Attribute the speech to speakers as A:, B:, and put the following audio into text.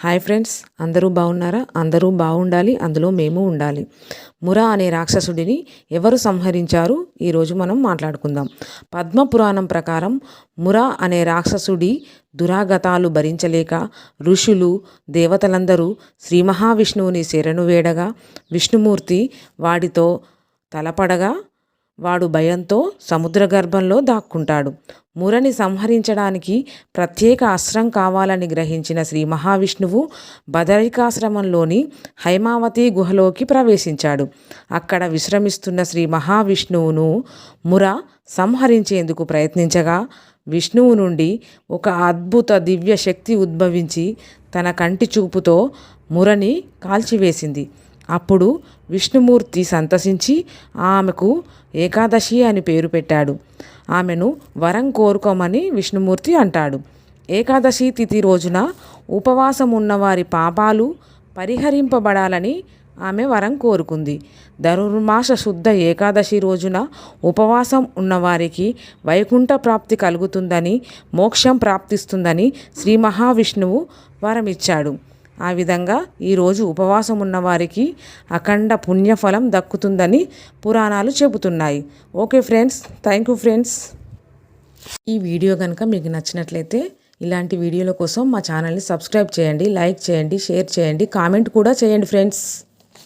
A: Hi friends అందరూ బాగున్నారా? అందరూ బాగుండాలి అందులో మేము ఉండాలి. మురా అనే రాక్షసుడిని ఎవరు సంహరించారు? ఈరోజు మనం మాట్లాడుకుందాం. పద్మ పురాణం ప్రకారం మురా అనే రాక్షసుడి దురాగతాలు భరించలేక ఋషులు దేవతలందరూ శ్రీ మహావిష్ణువుని శరణు వేడగా విష్ణుమూర్తి వాడితో తలపడగా వాడు భయంతో సముద్ర గర్భంలో దాక్కుంటాడు. మురని సంహరించడానికి ప్రత్యేక అస్త్రం కావాలని గ్రహించిన శ్రీ మహావిష్ణువు బదరికాశ్రమంలోని హైమావతి గుహలోకి ప్రవేశించాడు. అక్కడ విశ్రమిస్తున్న శ్రీ మహావిష్ణువును ముర సంహరించేందుకు ప్రయత్నించగా విష్ణువు నుండి ఒక అద్భుత దివ్య శక్తి ఉద్భవించి తన కంటి చూపుతో మురని కాల్చివేసింది. అప్పుడు విష్ణుమూర్తి సంతసించి ఆమెకు ఏకాదశి అని పేరు పెట్టాడు. ఆమెను వరం కోరుకోమని విష్ణుమూర్తి అంటాడు. ఏకాదశి తిథి రోజున ఉపవాసం ఉన్నవారి పాపాలు పరిహరింపబడాలని ఆమె వరం కోరుకుంది. ధనుర్మాస శుద్ధ ఏకాదశి రోజున ఉపవాసం ఉన్నవారికి వైకుంఠ ప్రాప్తి కలుగుతుందని మోక్షం ప్రాప్తిస్తుందని శ్రీ మహావిష్ణువు వరమిచ్చాడు. ఆ విధంగా ఈరోజు ఉపవాసం ఉన్నవారికి అఖండ పుణ్యఫలం దక్కుతుందని పురాణాలు చెబుతున్నాయి. Okay friends thank you friends. ఈ వీడియో కనుక మీకు నచ్చినట్లయితే ఇలాంటి వీడియోల కోసం మా ఛానల్ని సబ్స్క్రైబ్ చేయండి లైక్ చేయండి షేర్ చేయండి కామెంట్ కూడా చేయండి ఫ్రెండ్స్.